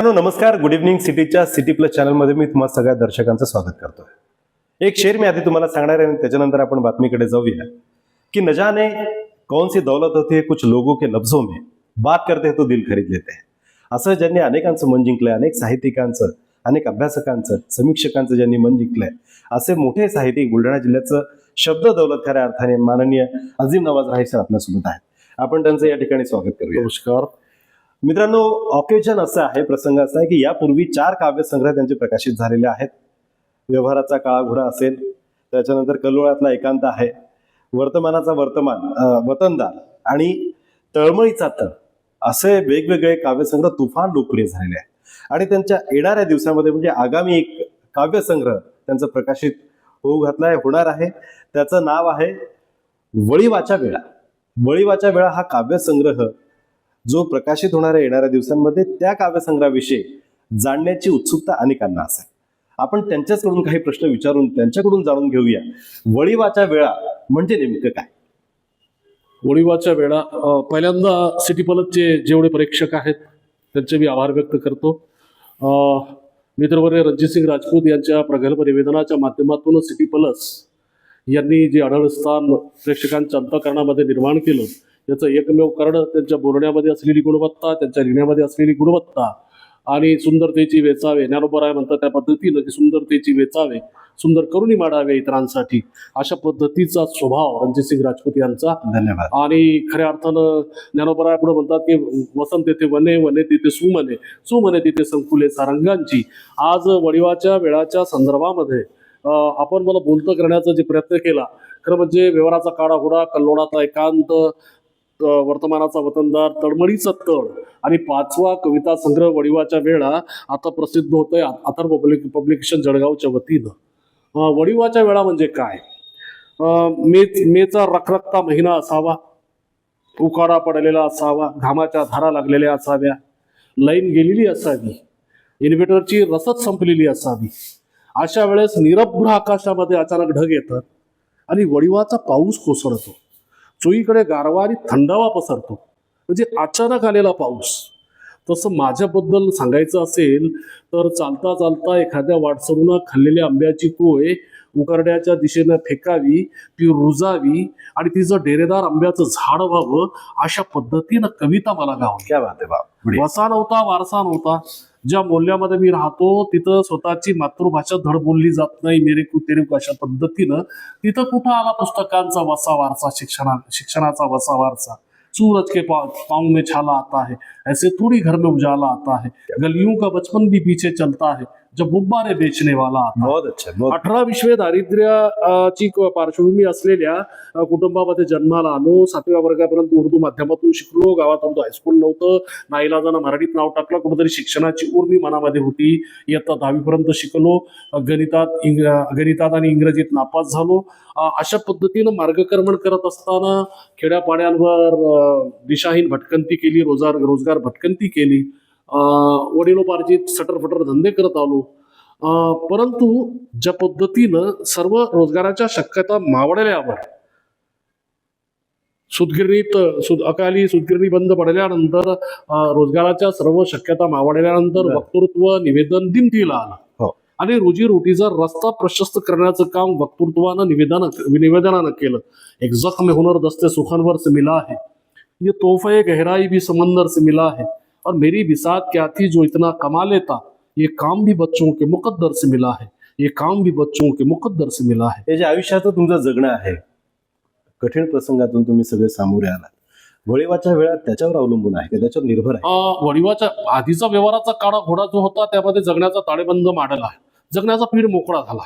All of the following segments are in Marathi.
हॅलो नमस्कार. गुड इव्हनिंग सिटीच्या सिटी प्लस चॅनलमध्ये मी तुम्हाला सगळ्या दर्शकांचं स्वागत करतोय. एक शेर मी आधी तुम्हाला सांगणार आहे आणि त्याच्यानंतर आपण बातमीकडे जाऊया. की न जाने कौन सी दौलत होती है कुछ लोगों के लफ्जों में बात करते हैं तो दिल खरीद लेते हैं. असं ज्यांनी अनेकांचं मन जिंकलंय अनेक साहित्यिकांचं अनेक अभ्यासकांचं समीक्षकांचं ज्यांनी मन जिंकलंय असे मोठे साहित्यिक बुलढाणा जिल्ह्याचं शब्द दौलत खऱ्या अर्थाने माननीय अजीम नवाज राही सर आपल्यासोबत आहेत. आपण त्यांचं या ठिकाणी स्वागत करूया. नमस्कार. मित्रांनो ऑकेजन असं आहे प्रसंग असा आहे की यापूर्वी चार काव्यसंग्रह त्यांचे प्रकाशित झालेले आहेत. व्यवहाराचा काळा घोडा असेल त्याच्यानंतर कल्लोळातला एकांत आहे वर्तमानाचा वर्तमान वतनदार आणि तळमळीचा तळ असे वेगवेगळे काव्यसंग्रह तुफान लोकप्रिय झालेले आहेत. आणि त्यांच्या येणाऱ्या दिवसामध्ये म्हणजे आगामी एक काव्यसंग्रह त्यांचं प्रकाशित होऊ घातलाय होणार आहे. त्याचं नाव आहे वळीवाच्या वेळा. वळीवाच्या वेळा हा काव्यसंग्रह जो प्रकाशित होणाऱ्या येणाऱ्या दिवसांमध्ये त्या काव्यसंग्रहाविषयी जाणण्याची उत्सुकता अनेकांना असेल. आपण त्यांच्याचकडून काही प्रश्न विचारून त्यांच्याकडून जाणून घेऊया. वळीवाच्या वेळा म्हणजे नेमकं काय? ओळीवाच्या वेळा पहिल्यांदा सिटी पलतचे जेवढे प्रेक्षक आहेत त्यांचे मी आभार व्यक्त करतो. मित्रवर्य रणजितसिंग राजपूत यांच्या प्रगल्भ निवेदनाच्या माध्यमातून सिटी पलस यांनी जे अढळस्थान प्रेक्षकांच्या अंतकरणामध्ये निर्माण केलं याचं एकमेव कारण त्यांच्या बोलण्यामध्ये असलेली गुणवत्ता त्यांच्या लिहिण्यामध्ये असलेली गुणवत्ता आणि सुंदरतेची वेचावे. ज्ञानोबराय म्हणतात त्या पद्धतीनं की सुंदरतेची वेचावे सुंदर करुणी माडावे इतरांसाठी. अशा पद्धतीचा स्वभाव रणजितसिंग राजपूत यांचा. धन्यवाद. आणि खऱ्या अर्थानं ज्ञानोबराय पुढे म्हणतात की वसंत तेथे वने वने तिथे सुमने सुमने तिथे संकुले सारंगांची. आज वडिवाच्या वेळाच्या संदर्भामध्ये आपण मला बोलतं करण्याचा जे प्रयत्न केला खरं म्हणजे व्यवहाराचा काळाघोडा कल्लोळाचा एकांत अं, वर्तमानाचा वतनदार तळमळीचा तळ आणि पाचवा कविता संग्रह वडिवाच्या वेळा आता प्रसिद्ध होतोय अथर्व पब्लिक पब्लिकेशन जळगावच्या वतीनं. वडिवाच्या वेळा म्हणजे काय? मे मेचा रखरखता महिना असावा उकाडा पडलेला असावा घामाच्या धारा लागलेल्या असाव्या लाईन गेलेली असावी इन्व्हर्टरची रसद संपलेली असावी. अशा वेळेस निरभ्र आकाशामध्ये अचानक ढग येतात आणि वडिवाचा पाऊस कोसळतो. चोईकडे गारवा आणि थंडावा पसरतो. म्हणजे अचानक आलेला पाऊस. तसं माझ्याबद्दल सांगायचं असेल तर चालता चालता एखाद्या वाटसरूनं खाल्लेल्या आंब्याची कोय उकरड्याच्या दिशेनं फेकावी ती रुजावी आणि तिचं डेरेदार आंब्याचं झाड व्हावं अशा पद्धतीनं कविता मला गावली. क्या बात आहे बाप. पुढे. वसा नव्हता वारसा नव्हता. ज्या मूल्यामध्ये मी राहतो तिथं स्वतःची मातृभाषा धड बोलली जात नाही मेरेकू तेरेकू अशा पद्धतीनं. तिथं कुठं आला पुस्तकांचा वसा वारसा शिक्षणा शिक्षणाचा वसा वारसा? सूरज के पाऊ पाँव में छाला आता है ऐसे थोड़ी घर में उजाला आता है. गलियों का बचपन भी पीछे चलता है. जब गुब्बारे बेचने वाला बहुत अच्छा अठरा विश्वे दारिद्र्याची पार्श्वभूमी असलेल्या कुटुंबामध्ये जन्माला आलो. सातव्या वर्गापर्यंत उर्दू माध्यमातून शिकलो. गावात उर्दू हायस्कूल नव्हतं. नाईलाजानं मराठीत नाव टाकलं. कुठेतरी शिक्षणाची उर्मी मनामध्ये होती. इयत्ता दहावीपर्यंत शिकलो. गणितात इंग गणितात आणि इंग्रजीत नापास झालो. अशा पद्धतीनं मार्गक्रमण करत असताना खेड्यापाड्यांवर दिशाहीन भटकंती केली. रोजगार रोजगार भटकंती केली. वडिलोपार्जित सटरफटर धंदे करत आलो. अ, परंतु ज्या पद्धतीनं सर्व रोजगाराच्या शक्यता मावळल्यावर सुदगिरणीत सुद अकाली सुदगिरणी बंद पडल्यानंतर रोजगाराच्या सर्व शक्यता मावळल्यानंतर. वक्तृत्व निवेदन दिमतीला आलं. हो. आणि रोजी रोटीचा रस्ता प्रशस्त करण्याचं काम वक्तृत्वानं निवेदन निवेदनानं केलं. एक जख्म हुनर दस्ते सुखनवर से मिला है ये तोहफे गहराई भी समंदर से मिला है और मेरी बिसात क्या थी जो इतना कमा लेता? ये काम भी बच्चों के मुकद्दर से मिला है। ये काम भी बच्चों के मुकद्दर से मिला है। हे जे आयुष्याचं तुमचं जगणं आहे। कठीण प्रसंगातून तुम्ही सगळे सामोरे आलात। वळीवाच्या वेळा त्याच्यावर अवलंबून आहे का? त्याच्यावर निर्भर आहे? अं, वडिवाच्या आधीचा व्यवहाराचा काळा घोडा जो होता त्यामध्ये जगण्याचा ताळेबंद मांडला आहे. जगण्याचा पीड मोकळा झाला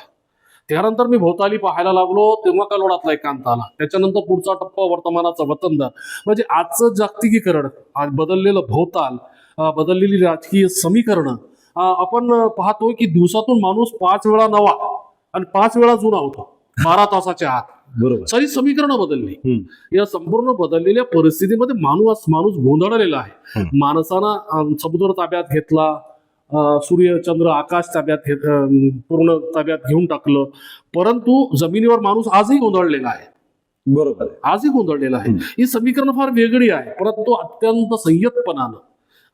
त्यानंतर मी भोवताली पाहायला लागलो तेव्हा कलोडातला एकांत आला. त्याच्यानंतर पुढचा टप्पा वर्तमानाचा वतनदार. म्हणजे आजचं जागतिकीकरण आज बदललेलं भोवताल बदललेली राजकीय समीकरणं. आपण पाहतोय की दिवसातून माणूस पाच वेळा नवा आणि पाच वेळा जुना होतो. बारा तासाच्या आत. बरोबर. सारी समीकरणं बदलली. या संपूर्ण बदललेल्या परिस्थितीमध्ये माणूस माणूस गोंधळलेला आहे. माणसानं समुद्र ताब्यात घेतला सूर्य चंद्र आकाश ताब्यात घेत पूर्ण ताब्यात घेऊन टाकलं. परंतु जमिनीवर माणूस आजही गोंधळलेला आहे. बरोबर आजही गोंधळलेला आहे. ही समीकरण फार वेगळी आहे. परंतु अत्यंत संयतपणानं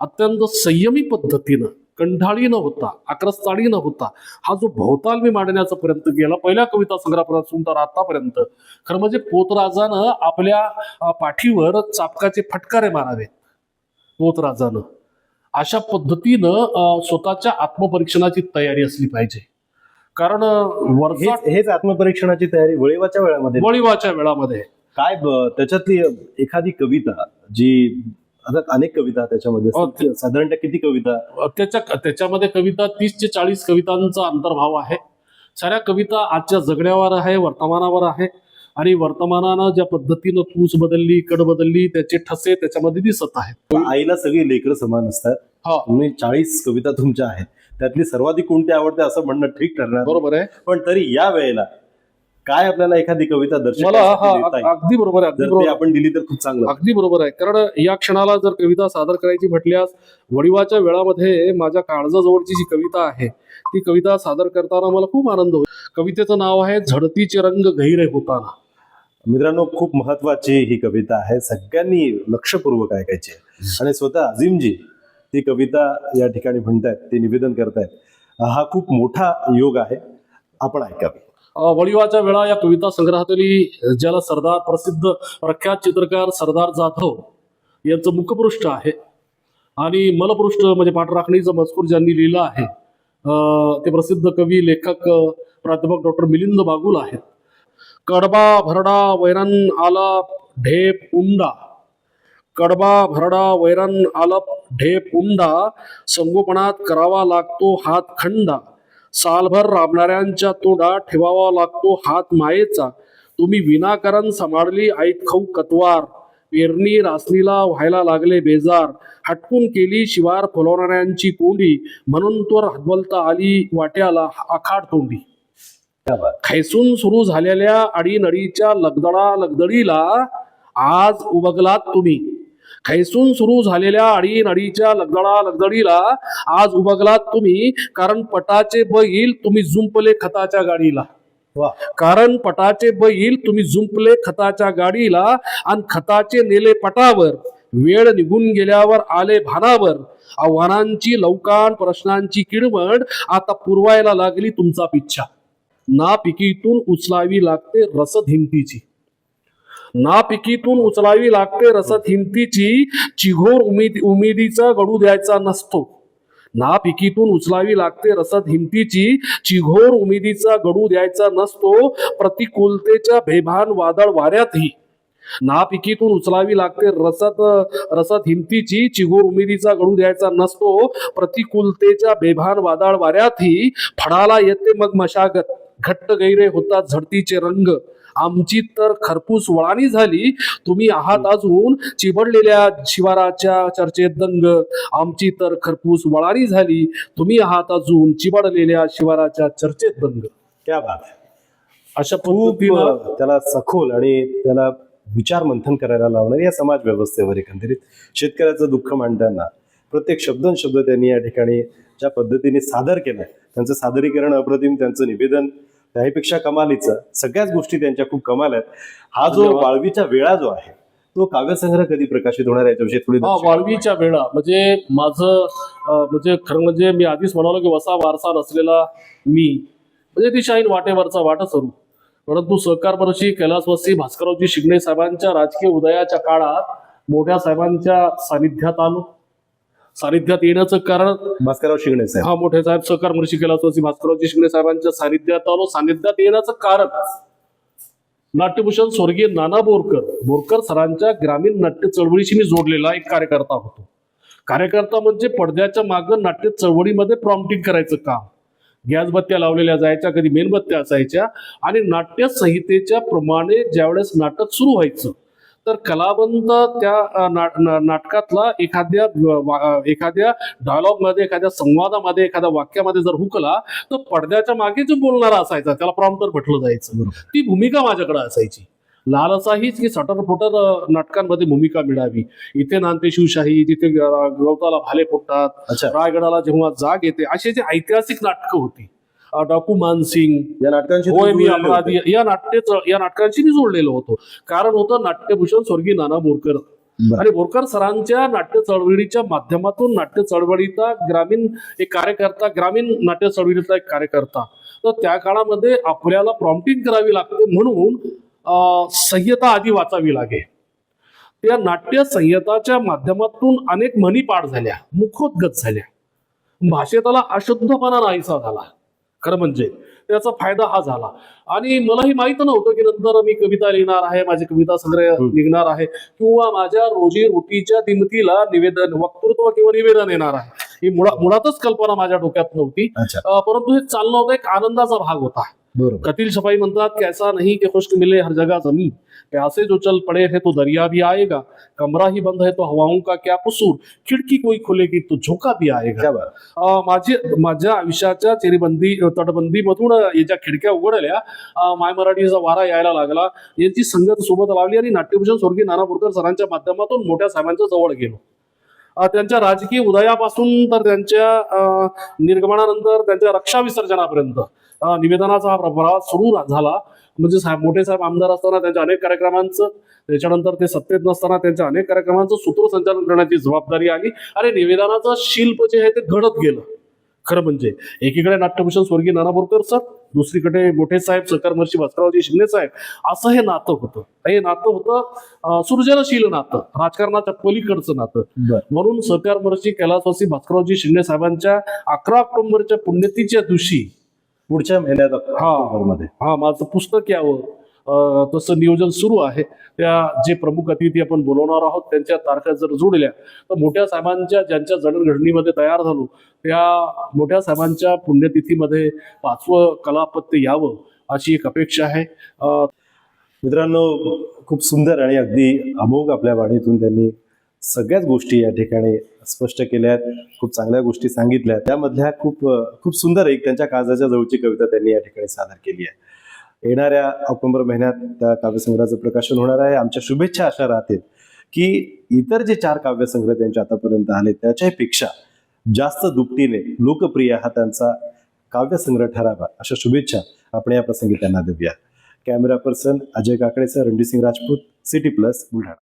अत्यंत संयमी पद्धतीनं कंठाळी न होता आक्रस्ताळी न होता. हा जो भोवताल मी मांडण्याचा पर्यंत गेला पहिल्या कविता संग्रहापासून तर आतापर्यंत खरं म्हणजे पोतराजानं आपल्या पाठीवर चापकाचे फटकारे मारावे पोतराजानं. अशा पद्धतीनं स्वतःच्या आत्मपरीक्षणाची तयारी असली पाहिजे. कारण वरचा हेच आत्मपरीक्षणाची तयारी वळीवाच्या वेळामध्ये. वळीवाच्या वेळामध्ये. काय त्याच्यातली एखादी कविता जी आता अनेक कविता त्याच्यामध्ये. साधारणतः किती कविता? त्याच्या त्याच्यामध्ये कविता तीस ते चाळीस कवितांचा अंतर्भाव आहे. साऱ्या कविता आजच्या जगण्यावर आहे वर्तमानावर आहे. आणि वर्तमानानं ज्या पद्धतीनं तूच बदलली कड बदलली त्याचे ठसे त्याच्यामध्ये दिसत आहेत. आईला सगळी लेकरं समान असतात. हा. तुम्ही चाळीस कविता तुमच्या आहेत. त्यातली सर्वाधिक कोणती आवडते असं म्हणणं ठीक ठरणार बरोबर आहे. पण तरी या वेळेला काय आपल्याला एखादी कविता मला हा? अगदी बरोबर आहे अगदी जर ती बरोबर. आपण दिली तर खूप चांगलं. अगदी बरोबर आहे. कारण या क्षणाला जर कविता सादर करायची म्हटल्यास वडिवाच्या वेळामध्ये माझ्या काळजाजवळची जी कविता आहे ती कविता सादर करताना मला खूप आनंद होईल. कवितेचं नाव आहे झडतीचे रंग गहिरे होताना. मित्रांनो खूप महत्वाची ही कविता आहे. सगळ्यांनी लक्षपूर्वक ऐकायची आहे. आणि स्वतः अजिमजी ती कविता या ठिकाणी म्हणतायत ते निवेदन करतायत. हा खूप मोठा योग आहे. आपण ऐकावी. वळिवाच्या वेळा या कविता संग्रहातली ज्याला सरदार प्रसिद्ध प्रख्यात चित्रकार सरदार जाधव यांचं मुखपृष्ठ आहे. आणि मलपृष्ठ म्हणजे पाठराखणीचा मजकूर ज्यांनी लिहिला आहे ते प्रसिद्ध कवी लेखक प्राध्यापक डॉक्टर मिलिंद बागुल आहेत. कडबा भरडा वैरण आलाप ढेप उंडा. कडबा भरडा वैरण आलप ढेप उंडा. संगोपनात करावा लागतो हात खंडा. सालभर राबणाऱ्यांच्या तोंडा ठेवावा लागतो हात मायेचा. तुम्ही विनाकारण सांभाळली आईत खाऊ कतवार. पेरणी रासनीला व्हायला लागले बेजार. हटकून केली शिवार फुलवणाऱ्यांची कोंडी म्हणून तोर हतबलता आली वाट्याला आखाड तोंडी. खैसून सुरू झालेल्या अडीनडीच्या लगदडा लगदडीला आज उभगलात तुम्ही. खैसून सुरू झालेल्या अडीनडीच्या लगदडा लगदडीला आज उबगलात तुम्ही कारण पटाचे बैल तुम्ही जुंपले खताच्या गाडीला. कारण पटाचे बैल तुम्ही जुंपले खताच्या गाडीला आणि खताचे नेले पटावर. वेळ निघून गेल्यावर आले भानावर. आव्हानांची लवकान प्रश्नांची किडमड आता पुरवायला लागली तुमचा पिच्छा. ना पिकीतून उचलावी लागते रसद हिमतीची नापिकीतून उचलावी लागते रसत हिमतीची चिघोर उमेद उमेदीचा गडू द्यायचा नसतो. नापिकीतून उचलावी लागते रसद हिमतीची चिघोर उमेदीचा गडू द्यायचा नसतो प्रतिकूलतेच्या बेभान वादळ वाऱ्यातही. नापिकीतून उचलावी लागते रसद रसद हिमतीची चिघोर उमेदीचा गडू द्यायचा नसतो प्रतिकूलतेच्या बेभान वादळ वाऱ्यातही फडाला येते मग मशागत घट्ट गैरे होतात झडतीचे रंग. आमची तर खरपूस वळाणी झाली. तुम्ही आहात अजून चिबडलेल्या शिवाराच्या चर्चेत दंग. आमची तर खरपूस वळाणी झाली. तुम्ही आहात अजून चिबडलेल्या शिवाराच्या चर्चेत दंग. क्या बात. अशा खूप त्याला सखोल आणि त्याला विचार मंथन करायला लावणार या समाज व्यवस्थेवर एकंदरीत शेतकऱ्याचं दुःख मांडताना प्रत्येक शब्द शब्द त्यांनी या ठिकाणी ज्या पद्धतीने सादर केलंय त्यांचं सादरीकरण अप्रतिम त्यांचं निवेदन त्याहीपेक्षा कमालीचं सगळ्याच गोष्टी त्यांच्या खूप कमाल आहेत. हा जो. वाळवीचा वेळा जो आहे तो काव्यसंग्रह कधी प्रकाशित होणार आहे? याच्याविषयी थोडी वाळवीच्या वेळा. म्हणजे माझं म्हणजे खरं म्हणजे मी आधीच म्हणालो की वसा वारसा नसलेला मी म्हणजे ती शाहीन वाटेवरचा वाट सरू परंतु सहकार वर्षी कैलासवासी भास्कररावजी शिंगणे साहेबांच्या राजकीय उदयाच्या काळात मोठ्या साहेबांच्या सानिध्यात आलो. सानिध्यात येण्याचं कारण भास्करराव शिंगणे साहेब. हा मोठे साहेब सहकार महर्षी कैलासवासी भास्कररावजी शिंगणे साहेबांच्या सानिध्यात आलो. सानिध्यात येण्याचं कारण नाट्यभूषण स्वर्गीय नाना बोरकर. बोरकर सरांच्या ग्रामीण नाट्य चळवळीशी मी जोडलेला एक कार्यकर्ता होतो. कार्यकर्ता म्हणजे पडद्याच्या मागं नाट्य चळवळीमध्ये प्रॉम्प्टिंग करायचं काम. गॅस बत्त्या लावलेल्या जायच्या कधी मेणबत्त्या असायच्या आणि नाट्य संहितेच्या प्रमाणे ज्यावेळेस नाटक सुरू व्हायचं तर कलावंत त्या ना- नाटकातला एखाद्या एखाद्या डायलॉगमध्ये एखाद्या संवादामध्ये एखाद्या वाक्यामध्ये जर हुकला तर पडद्याच्या मागे जो बोलणारा असायचा त्याला प्रॉम्प्टर म्हटलं जायचं. ती भूमिका माझ्याकडे असायची. लालसा हीच की सटर फुटर नाटकांमध्ये भूमिका मिळावी. इथे नांदते शिवशाही ग- गवताला भाले फुटतात. रायगडाला जेव्हा जाग येते अशी जी ऐतिहासिक नाटकं होती. डाकू मानसिंग या होय मी जोडलेले अपराधी. या नाट्य या नाटकांशी मी जोडलेलो होतो. कारण होतं नाट्यभूषण स्वर्गीय नाना बोरकर. बरं. आणि बोरकर सरांच्या नाट्य चळवळीच्या माध्यमातून नाट्य चळवळीचा ग्रामीण एक कार्यकर्ता ग्रामीण नाट्य चळवळीचा एक कार्यकर्ता. तर त्या काळामध्ये आपल्याला प्रॉम्प्टिंग करावी लागते म्हणून संहिता आधी वाचावी लागे त्या नाट्य संहिताच्या माध्यमातून अनेक म्हणी पाठ झाल्या मुखोद्गत झाल्या. भाषेतला अशुद्धपणा नाहीसा झाला. खरं म्हणजे. त्याचा फायदा हा झाला. आणि मलाही माहीत नव्हतं की नंतर मी कविता लिहिणार आहे माझे कविता संग्रह. निघणार आहे किंवा माझ्या रोजी रोटीच्या दिमतीला निवेदन वक्तृत्व किंवा निवेदन येणार आहे. ही मुळा मुळातच कल्पना माझ्या डोक्यात नव्हती. परंतु हे चालणं होतं एक आनंदाचा भाग होता. कतील शफाई म्हणतात की ऐसा नहीं कि खुश्क मिले हर जगह जमी। प्यासे जो चल पड़े है तो दरिया भी आएगा। कमरा ही बंद है तो हवाओं का क्या कसूर? खिड़की कोई खुलेगी तो झोका भी आएगा। माझे माझ्या आयुष्याच्या चेरीबंदी तटबंदीमधून या ज्या खिडक्या उघडल्या माय मराठीचा वारा यायला लागला. यांची संगत सोबत लावली आणि नाट्यभूषण स्वर्गीय नाना बोरकर सरांच्या माध्यमातून मोठ्या साहेबांच्या जवळ गेलो. त्यांच्या राजकीय उदयापासून तर त्यांच्या अं, निर्गमनानंतर त्यांच्या रक्षा विसर्जनापर्यंत. निवेदनाचा हा प्रवास सुरू झाला. म्हणजे साहेब मोठे साहेब आमदार असताना त्यांच्या अनेक कार्यक्रमांचं त्याच्यानंतर ते सत्तेत नसताना त्यांच्या अनेक कार्यक्रमांचं सूत्रसंचालन करण्याची जबाबदारी आली. आणि निवेदनाचं शिल्प जे आहे ते घडत गेलं. खरं म्हणजे एकीकडे नाट्यभूषण स्वर्गीय नाना बोरकर सर दुसरीकडे मोठे साहेब सहकार महर्षी भास्कररावजी शिंदे साहेब असं हे नातं होतं. हे नातं होतं सृजनशील नातं राजकारणाच्या पलीकडचं नातं. म्हणून सहकार महर्षी कैलासवासी भास्कररावजी शिंदे साहेबांच्या अकरा ऑक्टोबरच्या पुण्यतिथीच्या दिवशी पुढच्या महिन्यात हा. हा माझं पुस्तक यावं. तसं नियोजन सुरू आहे. त्या जे प्रमुख अतिथी आपण बोलवणार आहोत त्यांच्या तारखा जर जोडल्या तर मोठ्या साहेबांच्या ज्यांच्या जडणघडणीमध्ये तयार झालो त्या मोठ्या साहेबांच्या पुण्यतिथीमध्ये पाचवं कलापत्य यावं अशी एक अपेक्षा आहे. मित्रांनो खूप सुंदर आणि अगदी अमोघ आपल्या वाणीतून त्यांनी सगळ्याच गोष्टी या ठिकाणी स्पष्ट केल्या आहेत खूप चांगल्या गोष्टी सांगितल्या त्यामधल्या खूप खूप सुंदर एक त्यांच्या काळजाच्या जवळची कविता त्यांनी या ठिकाणी सादर केली आहे. येणाऱ्या ऑक्टोबर महिन्यात त्या काव्यसंग्रहाचं प्रकाशन होणार आहे. आमच्या शुभेच्छा अशा राहतील की इतर जे चार काव्यसंग्रह त्यांच्या आतापर्यंत आले त्याच्यापेक्षा जास्त दुपटीने लोकप्रिय हा त्यांचा काव्यसंग्रह ठरावा अशा शुभेच्छा आपण या प्रसंगी त्यांना देऊया. कॅमेरा पर्सन अजय काकडेसर रणजित सिंग राजपूत सिटी प्लस बुलढाणा.